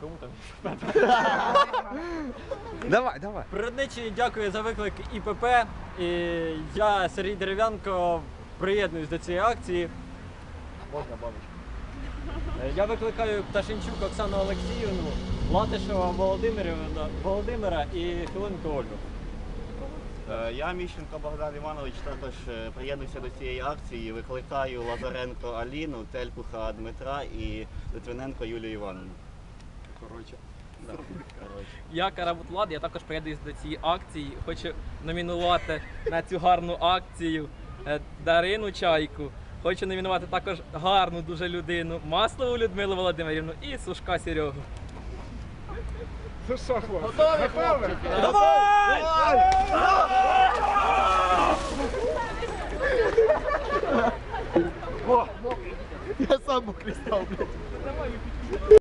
кому там? Давай, давай. Природничий дякую за виклик ІПП. І я, Сергій Дерев'янко, приєднуюсь до цієї акції. Можна баночку. Е, Я викликаю Пташинчук Оксану Олексіївну, Латишева Володимирівна, Володимира і Філонко Ольгу. Е, Я Міщенко Богдан Іванович також е, приєднуюся до цієї акції. Викликаю Лазаренко Аліну, Телькуха Дмитра і Литвиненко Юлію Івановну. Коротше. Да. Я Карабут Влад, я також приєднуюсь до цієї акції. Хочу номінувати на цю гарну акцію е, Дарину Чайку. Хочу номінувати також гарну дуже людину Маслову Людмилу Володимирівну і Сушка Серегу. Ну що, хлопці? Готові? Я сам мокрий став, блядь.